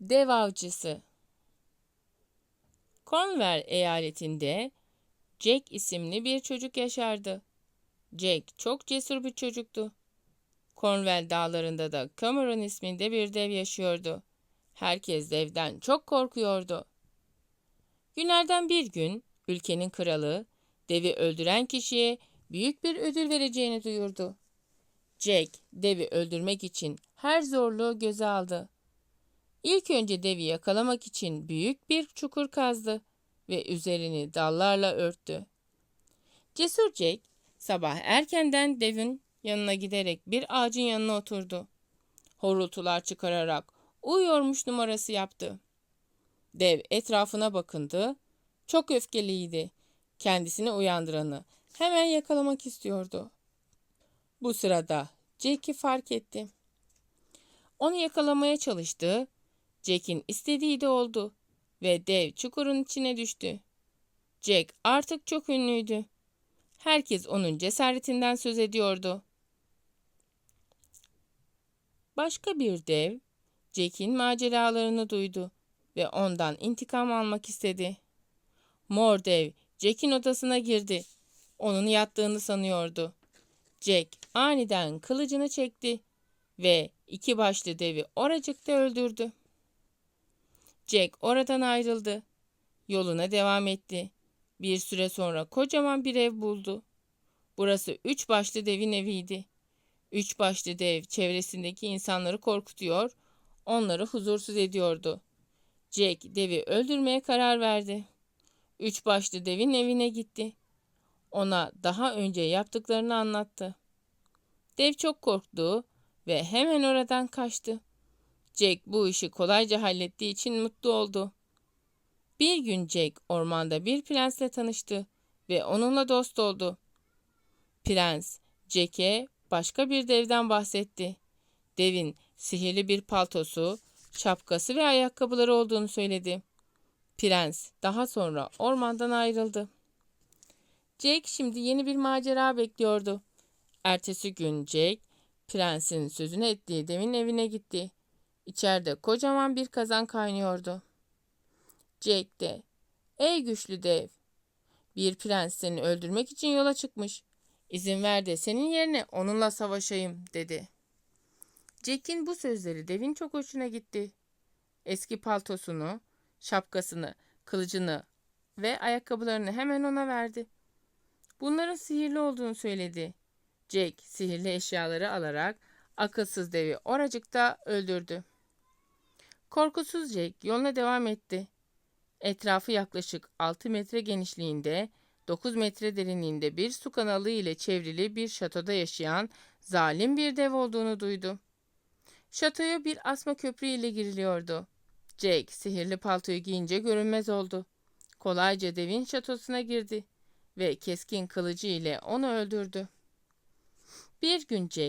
Dev avcısı Cornwall eyaletinde Jack isimli bir çocuk yaşardı. Jack çok cesur bir çocuktu. Cornwall dağlarında da Cameron isminde bir dev yaşıyordu. Herkes devden çok korkuyordu. Günlerden bir gün ülkenin kralı devi öldüren kişiye büyük bir ödül vereceğini duyurdu. Jack devi öldürmek için her zorluğu göze aldı. İlk önce devi yakalamak için büyük bir çukur kazdı ve üzerini dallarla örttü. Cesur Jack sabah erkenden devin yanına giderek bir ağacın yanına oturdu. Horultular çıkararak uyuyormuş numarası yaptı. Dev etrafına bakındı. Çok öfkeliydi. Kendisini uyandıranı hemen yakalamak istiyordu. Bu sırada Jack'i fark etti. Onu yakalamaya çalıştı. Jack'in istediği de oldu ve dev çukurun içine düştü. Jack artık çok ünlüydü. Herkes onun cesaretinden söz ediyordu. Başka bir dev Jack'in maceralarını duydu ve ondan intikam almak istedi. Mor dev Jack'in odasına girdi. Onun yattığını sanıyordu. Jack aniden kılıcını çekti ve iki başlı devi oracıkta öldürdü. Jack oradan ayrıldı. Yoluna devam etti. Bir süre sonra kocaman bir ev buldu. Burası üç başlı devin eviydi. Üç başlı dev çevresindeki insanları korkutuyor, onları huzursuz ediyordu. Jack devi öldürmeye karar verdi. Üç başlı devin evine gitti. Ona daha önce yaptıklarını anlattı. Dev çok korktu ve hemen oradan kaçtı. Jack bu işi kolayca hallettiği için mutlu oldu. Bir gün Jack ormanda bir prensle tanıştı ve onunla dost oldu. Prens Jack'e başka bir devden bahsetti. Devin sihirli bir paltosu, şapkası ve ayakkabıları olduğunu söyledi. Prens daha sonra ormandan ayrıldı. Jack şimdi yeni bir macera bekliyordu. Ertesi gün Jack, prensin sözünü ettiği devin evine gitti. İçeride kocaman bir kazan kaynıyordu. Jack de, ''Ey güçlü dev, bir prens seni öldürmek için yola çıkmış. İzin ver de senin yerine onunla savaşayım.'' dedi. Jack'in bu sözleri devin çok hoşuna gitti. Eski paltosunu, şapkasını, kılıcını ve ayakkabılarını hemen ona verdi. Bunların sihirli olduğunu söyledi. Jack sihirli eşyaları alarak akılsız devi oracıkta öldürdü. Korkusuz Jack yoluna devam etti. Etrafı yaklaşık 6 metre genişliğinde, 9 metre derinliğinde bir su kanalı ile çevrili bir şatoda yaşayan zalim bir dev olduğunu duydu. Şatoya bir asma köprü ile giriliyordu. Jack sihirli paltoyu giyince görünmez oldu. Kolayca devin şatosuna girdi ve keskin kılıcı ile onu öldürdü. Bir gün Jack